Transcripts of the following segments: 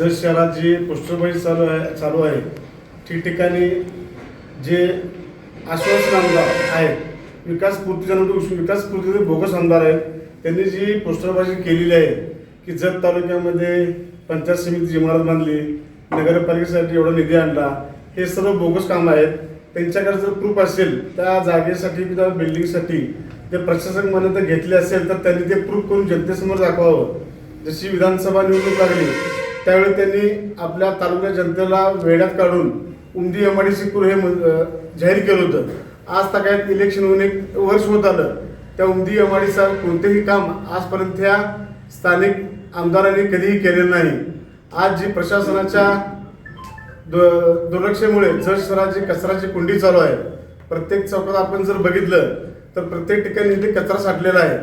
जत शहरात जी पोस्टरबाजी चालू आहे चालू आहे ठिकठिकाणी जे आश्वासन आमदार आहेत विकास पूर्तीच्या विकास पूर्तीचे बोगस आमदार आहेत त्यांनी जी पोस्टरबाजी केलेली आहे की जत तालुक्यामध्ये पंचायत समितीची इमारत बांधली नगरपालिकेसाठी एवढा निधी आणला हे सर्व बोगस कामं आहेत. त्यांच्याकडे जर प्रूफ असेल त्या जागेसाठी किंवा बिल्डिंगसाठी ते प्रशासक मान्यता घेतली असेल तर त्यांनी ते प्रूफ करून जनतेसमोर दाखवावं. जशी विधानसभा निवडणूक लागली त्यावेळी त्यांनी आपल्या तालुक्या जनतेला वेड्यात काढून उमदी एम आय डी हे म- जाहीर केलं होतं. आज तक्यात इलेक्शन होऊन एक वर्ष होत आलं. त्या उमदी एम आय कोणतेही काम आजपर्यंत या स्थानिक आमदारांनी कधीही केलेलं नाही. आज जी प्रशासनाच्या दु- दुर्लक्षामुळे जर शहराची कचऱ्याची कुंडी चालू आहे. प्रत्येक चौकात आपण जर बघितलं तर प्रत्येक ठिकाणी इथे कचरा साठलेला आहे.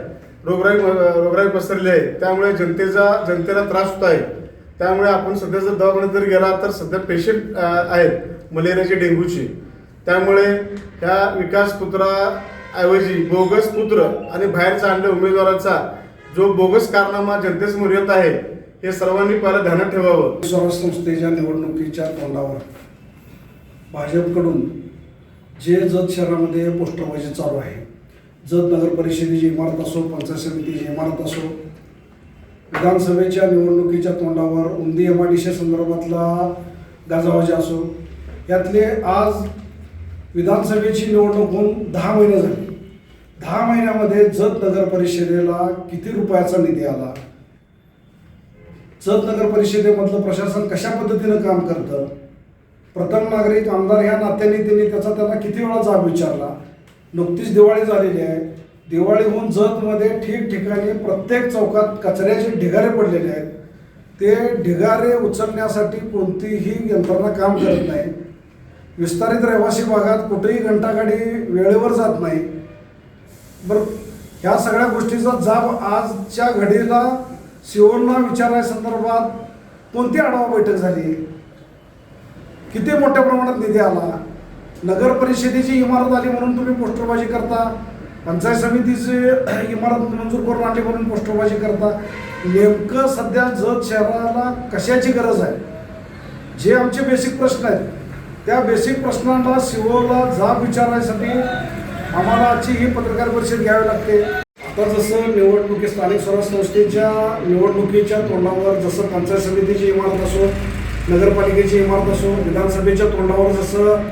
रोगराई रोगराई पसरली आहे. त्यामुळे जनतेचा जनतेला त्रास होत आहे. त्यामुळे आपण सध्या जर दवाखान्यात जर गेला तर सध्या पेशंट आहेत मलेरियाचे डेंग्यूचे. त्यामुळे ह्या विकास पुत्राऐवजी बोगस पुत्र आणि बाहेरचा आणल्या उमेदवाराचा जो बोगस कारनामा जनतेसमोर येत आहे हे सर्वांनी पहिला ध्यानात ठेवावं. स्वराज संस्थेच्या निवडणुकीच्या तोंडावर भाजपकडून जे जत शहरामध्ये पोस्टरबाजी चालू आहे जत नगर परिषदेची इमारत असो पंचायत समितीची इमारत असो विधानसभेच्या निवडणुकीच्या तोंडावर उंदी एमआयडीसी संदर्भातला गाजावाजा असो यातले आज विधानसभेची निवडणूक होऊन दहा महिने झाले. दहा महिन्यामध्ये जत नगर परिषदेला किती रुपयाचा निधी आला? जत नगर परिषदेमधलं प्रशासन कशा पद्धतीनं काम करतं? प्रथम नागरिक आमदार ह्या नात्याने त्यांनी त्याचा त्यांना किती वेळा जाब विचारला? नुकतीच दिवाळी झालेली आहे. दिवाळीहून जतमध्ये ठिकठिकाणी प्रत्येक चौकात कचऱ्याचे ढिगारे पडलेले आहेत. ते ढिगारे उचलण्यासाठी कोणतीही यंत्रणा काम करत नाही. विस्तारित रहिवासी भागात कुठेही घंटागाडी वेळेवर जात नाही. बरं ह्या सगळ्या गोष्टीचा जाब आजच्या घडीला सिओलना विचारायसंदर्भात कोणती आढावा बैठक झाली? किती मोठ्या प्रमाणात निधी आला? नगर परिषदेची इमारत आली म्हणून तुम्ही पोस्टरबाजी करता? पंचायत समितीची इमारत मंजूर करून आणली म्हणून पोस्टरबाजी करता नेमकं सध्या जत शहराला कशाची गरज आहे? जे आमचे बेसिक प्रश्न आहेत त्या बेसिक प्रश्नांना सिओला जाब विचारण्यासाठी आम्हाला आजची ही पत्रकार परिषद घ्यावी लागते. आता जसं निवडणुकी स्थानिक स्वराज संस्थेच्या निवडणुकीच्या तोंडावर जसं पंचायत समितीची इमारत असो नगरपालिकेची इमारत असो विधानसभेच्या तोंडावर जसं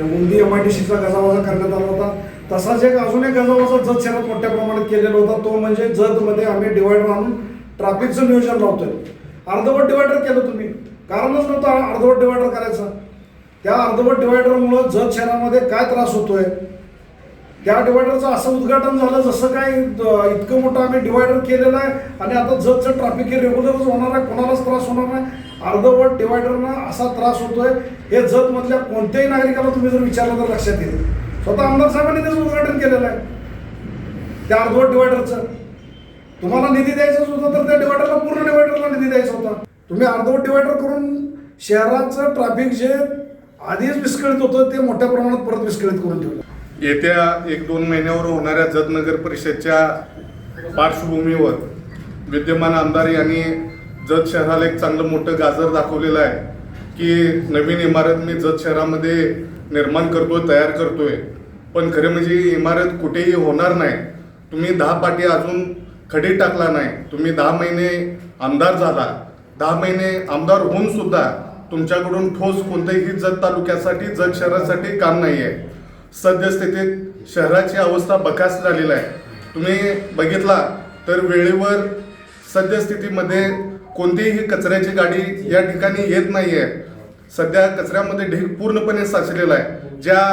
मुंदी एम आय डी सीचा गजावाजा करण्यात आला होता तसाच एक अजून एक गजावाचा जत शहरात मोठ्या प्रमाणात केलेला होता तो म्हणजे जतमध्ये आम्ही डिवायडर आणून ट्रॅफिकचं नियोजन लावतोय. अर्धवट डिवायडर केलं तुम्ही. कारणच नव्हतं अर्धवट डिवायडर करायचं. त्या अर्धवट डिवायडरमुळं जत शहरामध्ये काय त्रास होतोय? त्या डिवायडरचं असं उद्घाटन झालं जसं काय इतकं मोठं आम्ही डिवायडर केलेलं आहे आणि आता जतचं ट्रॅफिक हे रेग्युलरच होणार आहे कोणालाच त्रास होणार नाही. अर्धवट डिवायडरनं असा त्रास होतोय हे जतमधल्या कोणत्याही नागरिकाला तुम्ही जर विचारलं तर लक्षात येईल. स्वतः आमदार साहेबांनी त्याचं उद्घाटन केलेलं आहे. त्या अर्धवट डिवायडरचं तुम्हाला निधी द्यायचाच होता तर त्या डिवायडरला पूर्ण डिवायडरला निधी द्यायचा होता. तुम्ही अर्धवट डिवायडर करून शहराचं ट्रॅफिक जे आधीच विस्कळीत होतं ते मोठ्या प्रमाणात परत विस्कळीत करून ठेवलं. येत्या एक दोन महिन्यावर होणाऱ्या जत नगर परिषदच्या पार्श्वभूमीवर विद्यमान आमदार यांनी जत शहराला एक चांगलं मोठं गाजर दाखवलेलं आहे की नवीन इमारत मी जत शहरामध्ये निर्माण करतोय तयार करतोय. पण खरं म्हणजे इमारत कुठेही होणार नाही. तुम्ही दहा पाटी अजून खडी टाकला नाही. तुम्ही दहा महिने आमदार झाला. दहा महिने आमदार होऊन सुद्धा तुमच्याकडून ठोस कोणत्याही जत तालुक्यासाठी जत शहरासाठी काम नाही आहे सद्यस्थितीत शहराची अवस्था बकास झालेली आहे. तुम्ही बघितला तर वेळेवर सद्यस्थितीमध्ये कोणतीही कचऱ्याची गाडी या ठिकाणी येत नाही आहे सध्या कचऱ्यामध्ये ढीग पूर्णपणे साचलेला आहे. ज्या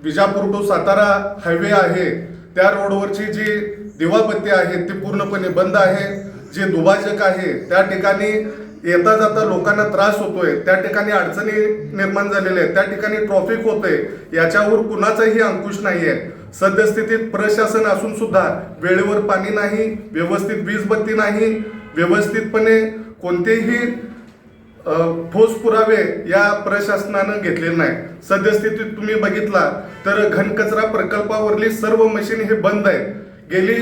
विजापूर टू सातारा हायवे आहे त्या रोडवरची जी दिवाबत्ती आहे ती पूर्णपणे बंद आहे. जे दुभाजक आहे त्या ठिकाणी येता जाता लोकांना त्रास होतोय. त्या ठिकाणी अडचणी निर्माण झालेल्या आहेत. त्या ठिकाणी ट्रॉफिक होतंय. याच्यावर कुणाचाही अंकुश नाही आहे सद्यस्थितीत प्रशासन असून सुद्धा वेळेवर पाणी नाही व्यवस्थित वीज बत्ती नाही व्यवस्थितपणे कोणतेही ठोस पुरावे या प्रशासनानं घेतलेले नाही सद्यस्थितीत तुम्ही बघितला तर घनकचरा प्रकल्पावरली सर्व मशीन हे बंद आहेत. गेली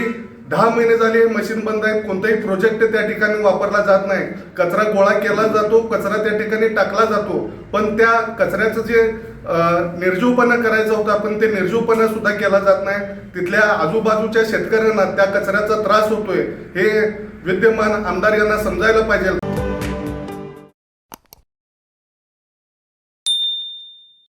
दहा महिने झाले हे मशीन बंद आहे कोणताही प्रोजेक्ट त्या ठिकाणी वापरला जात नाही. कचरा गोळा केला जातो कचरा त्या ठिकाणी टाकला जातो. पण त्या कचऱ्याचं जे निर्जीवपणा करायचा होता पण ते निर्जीवपणा सुद्धा केला जात नाही. तिथल्या आजूबाजूच्या शेतकऱ्यांना त्या कचऱ्याचा त्रास होतोय. हे विद्यमान आमदार यांना समजायला पाहिजे.